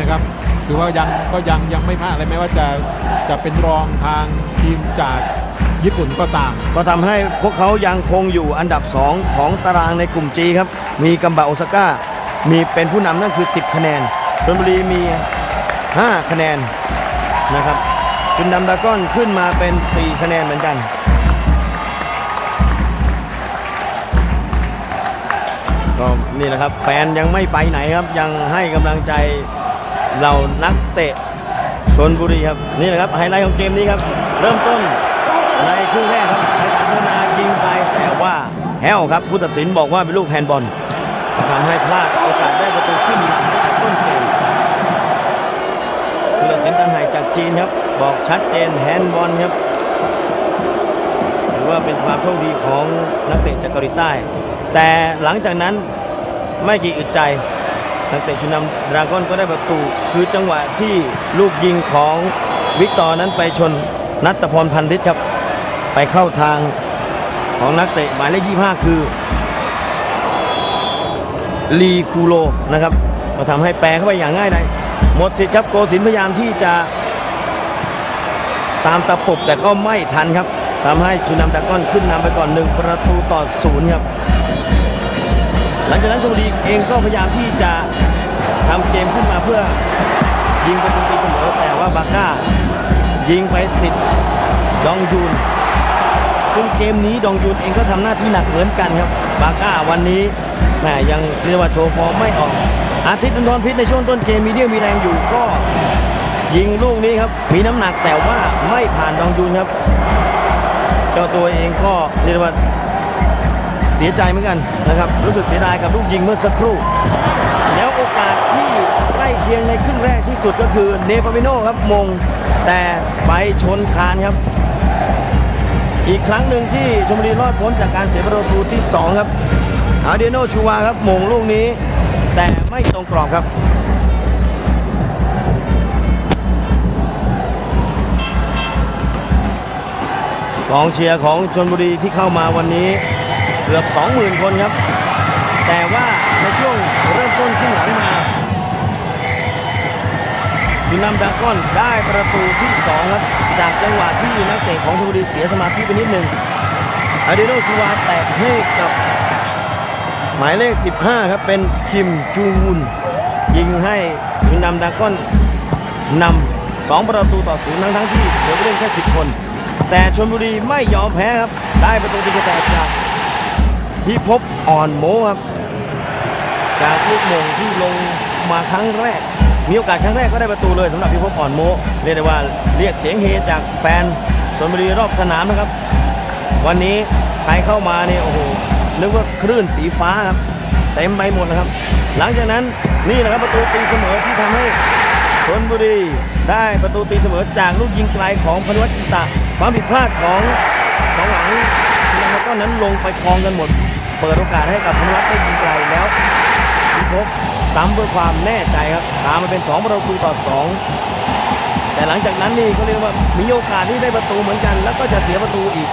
นะครับถือว่ายังก็ยังยังไม่พลาดอะไรแม้ว่าจะจะเป็นรองทางทีมจากญี่ปุ่นก็ตาม ก็ทำให้พวกเขายังคงอยู่อันดับ 2 ของตารางในกลุ่ม G ครับ มีกัมบะโอซาก้า มีเป็นผู้นำนั่นคือ 10 คะแนนชลบุรีมี 5 คะแนนนะครับจุนดำดราก้อนขึ้นมาเป็น 4 คะแนนเหมือนกันก็นี่แหละครับแฟนยังไม่ไปไหนครับยังให้กำลังใจ เรานักเตะชนบุรีครับนี่แหละครับไฮไลท์ของเกมนี้ครับ เริ่มต้นในครึ่งแรกครับในการพัฒนายิงไปแต่ว่าแฮวครับผู้ตัดสินบอกว่าเป็นลูกแฮนด์บอลทำให้พลาดโอกาสได้ประตูขึ้นหลังต้นเกมผู้ตัดสินตันไห่จากจีนครับ บอกชัดเจนแฮนด์บอลครับถือว่าเป็นความโชคดีของนักเตะจากเกาหลีใต้ แต่หลังจากนั้นไม่กี่อึดใจ นักเตะชุนำดราก้อนก็ได้ประตู คือจังหวะที่ลูกยิงของวิกตอร์นั้นไปชนนัตพรพันธ์ฤทธิ์ครับ ไปเข้าทางของนักเตะหมายเลข25 คือลีคูโลนะครับก็ทำให้แปรเข้าไปอย่างง่ายดายหมดสิทธิ์ครับโกสินพยายามที่จะตามตะปบแต่ก็ไม่ทันครับทำให้ชุนำดราก้อนขึ้นนำไปก่อนหนึ่งประตูต่อศูนย์ครับ หลังจากนั้นชมบุรีเองก็พยายามที่จะทำเกมขึ้นมาเพื่อยิงประตูตีเสมอแต่ว่าบาก้ายิงไปติดดองยูนซึ่งเกมนี้ดองยูนเองก็ทำหน้าที่หนักเหมือนกันครับบาก้าวันนี้แหมยังเรียกว่าโชว์ฟอร์มไม่ออก อาทิตย์สุนทรพิษในช่วงต้นเกมมีเดียวมีแรงอยู่ก็ยิงลูกนี้ครับมีน้ำหนักแต่ว่าไม่ผ่านดองยูนครับ เจ้าตัวเองก็เรียกว่า สียใจเหมือนกันนะครับ รู้สึกเสียดายกับลูกยิงเมื่อสักครู่ แล้วโอกาสที่ใกล้เคียงในครึ่งแรกที่สุดก็คือเนปามิโนครับมงแต่ไปชนคานครับ อีกครั้งหนึ่งที่ชมบุรีรอดพ้นจากการเสียประตูที่ 2 ครับอาเดียโนชูวาครับมงลูกนี้ แต่ไม่ตรงกรอบครับกองเชียร์ของชนบุรีที่เข้ามาวันนี้ เกือบ 20,000 คนครับ แต่ว่าในช่วงเริ่มต้นขึ้นหลังมาจุนนำดากอนได้ประตูที่2ครับจากจังหวะที่นักเตะของชลบุรีเสียสมาธิไปนิดหนึ่งอาเดโนชูวาแตกให้กับหมายเลข 15 ครับเป็นคิมจูงุนยิงให้จุนนำดากอนนำ2ประตูต่อศูนย์ทั้งทั้งที่เหลือผู้เล่นแค่ 10 คน แต่ชนบุรีไม่ยอมแพ้ครับ ได้ประตูตีกระแตกจาก พิภพอ่อนโมครับ จากลูกมงที่ลงมาครั้งแรก มีโอกาสครั้งแรกก็ได้ประตูเลยสำหรับพิภพอ่อนโมเรียกได้ว่าเรียกเสียงเฮจากแฟนชนบุรีรอบสนามนะครับ วันนี้ใครเข้ามาเนี่ยโอ้โหนึกว่าคลื่นสีฟ้าครับเต็มไปหมดนะครับ หลังจากนั้นนี่แหละครับประตูตีเสมอที่ทำให้ชนบุรีได้ประตูตีเสมอจากลูกยิงไกลของพนวัตกิตะความผิดพลาดของของหลังแล้วก็นั้นลงไปคลองกันหมด เปิดโอกาสให้กับพนวัตได้ยิงไกลแล้วพิภพซ้ำเพื่อความแน่ใจครับตามมาเป็น2ประตูต่อ 2 แต่หลังจากนั้นนี่ก็เรียกว่ามีโอกาสที่ได้ประตูเหมือนกัน แล้วก็จะเสียประตูอีก